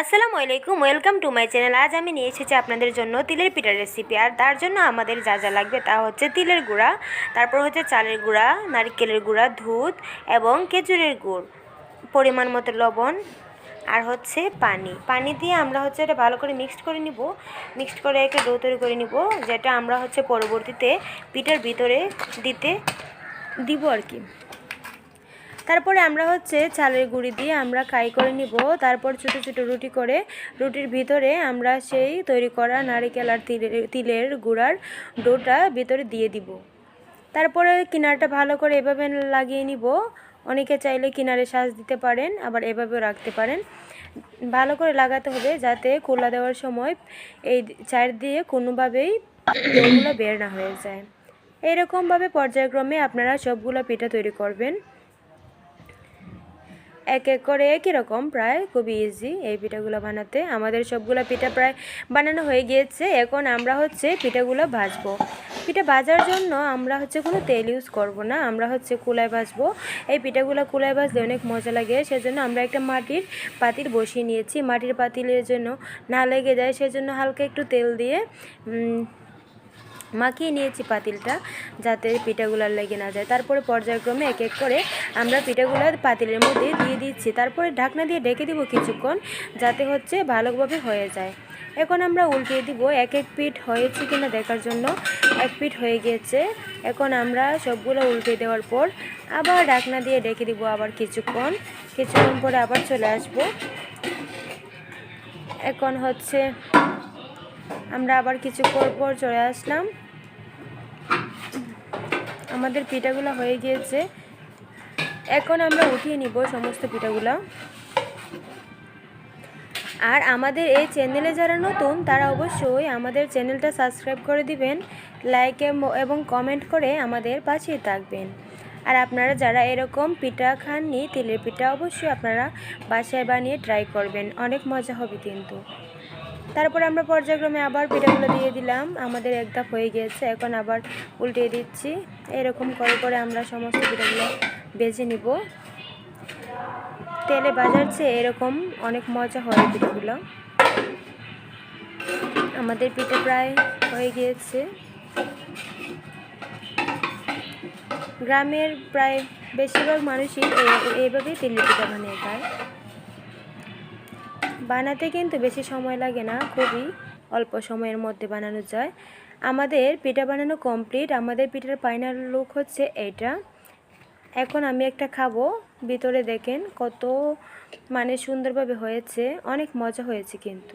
আসসালামু আলাইকুম, welcome to my channel. আজ আমি নিয়ে এসেছি আপনাদের জন্য তিলের পিঠার রেসিপি আর তার জন্য আমাদের যা যা লাগবে তা হচ্ছে তিলের গুঁড়া, তারপর হচ্ছে চালের গুঁড়া, নারকেলের গুঁড়া, দুধ এবং খেজুরের গুড়, পরিমাণ মতো লবণ আর হচ্ছে পানি। পানি দিয়ে আমরা হচ্ছে এটা ভালো করে মিক্সড করে নিব। মিক্সড করে একটা ডো তৈরি করে নিব, যেটা আমরা হচ্ছে পরবর্তীতে পিঠার ভিতরে দিতে দিব আর কি। তারপরে আমরা হচ্ছে চালের গুঁড়ি দিয়ে আমরা কাই করে নিব, তারপর ছোটো ছোটো রুটি করে, রুটির ভিতরে আমরা সেই তৈরি করা নারিকেল আর তিলের তিলের গুঁড়ার ডোটা ভিতরে দিয়ে দিব। তারপরে কিনারটা ভালো করে এভাবে লাগিয়ে নিব, অনেকে চাইলে কিনারে সাজ দিতে পারেন, আবার এভাবেও রাখতে পারেন। ভালো করে লাগাতে হবে যাতে খোলা দেওয়ার সময় এই চার দিয়ে কোনোভাবেই বের না হয়ে যায়। এইরকমভাবে পর্যায়ক্রমে আপনারা সবগুলো পিঠা তৈরি করবেন। এক এক করে একই রকম, প্রায় খুবই ইজি এই পিঠাগুলো বানাতে। আমাদের সবগুলো পিঠা প্রায় বানানো হয়ে গিয়েছে। এখন আমরা হচ্ছে পিঠাগুলো ভাজবো। পিঠা ভাজার জন্য আমরা হচ্ছে কোনো তেল ইউজ করব না। আমরা হচ্ছে কুলায় ভাজবো। এই পিঠাগুলো কুলায় ভাজলে অনেক মজা লাগে। সেজন্য আমরা একটা মাটির পাতিল বসিয়ে নিয়েছি। মাটির পাতিলের জন্য না লেগে যায়, সেজন্য হালকা একটু তেল দিয়ে মাখিয়ে নিয়েছি পাতিলটা যাতে পিঠাগুলো লেগে না যায়। তারপরে পর্যায়ক্রমে এক এক করে আমরা পিঠাগুলো পাতিলের মধ্যে দিয়ে দিচ্ছি। তারপরে ঢাকনা দিয়ে ঢেকে দিব কিছুক্ষণ যাতে হচ্ছে ভালোভাবে হয়ে যায়। এখন আমরা উল্টিয়ে দিব, এক এক পিঠ হয়েছে কিনা দেখার জন্য। এক পিঠ হয়ে গিয়েছে এখন আমরা সবগুলো উল্টে দেওয়ার পর আবার ঢাকনা দিয়ে ঢেকে দিব আবার কিছুক্ষণ। কিছুক্ষণ পরে আবার চলে আসব। এখন হচ্ছে আমরা আবার কিছুক্ষণ পর চলে আসলাম। আমাদের পিঠাগুলো হয়ে গিয়েছে। এখন আমরা উঠিয়ে নিব সমস্ত পিঠাগুলো। আর আমাদের এই চ্যানেলে যারা নতুন, তারা অবশ্যই আমাদের চ্যানেলটা সাবস্ক্রাইব করে দিবেন লাইক এবং কমেন্ট করে আমাদের পাশেই থাকবেন। আর আপনারা যারা এরকম পিঠা খাননি, তেলের পিঠা অবশ্যই আপনারা বাসায় বানিয়ে ট্রাই করবেন। অনেক মজা হবে কিন্তু। তারপরে আমরা পর্যায়ক্রমে আবার পিঠাগুলো দিয়ে দিলাম। আমাদের এক ধাপ হয়ে গিয়েছে, এখন আবার উল্টে দিচ্ছি। এরকম করে করে আমরা সমস্ত পিঠাগুলো বেজে নিব। তেলে বাজার চেয়ে এরকম অনেক মজা হয় পিঠাগুলো। আমাদের পিঠে প্রায় হয়ে গিয়েছে। গ্রামের প্রায় বেশিরভাগ মানুষই এইভাবেই তেলের পিঠা বানিয়ে খায়। বানাতে কিন্তু বেশি সময় লাগে না, খুবই অল্প সময়ের মধ্যে বানানো যায়। আমাদের পিঠা বানানো কমপ্লিট আমাদের পিঠার ফাইনাল লুক হচ্ছে এটা এখন আমি একটা খাব, ভিতরে দেখেন কত মানে সুন্দরভাবে হয়েছে, অনেক মজা হয়েছে কিন্তু।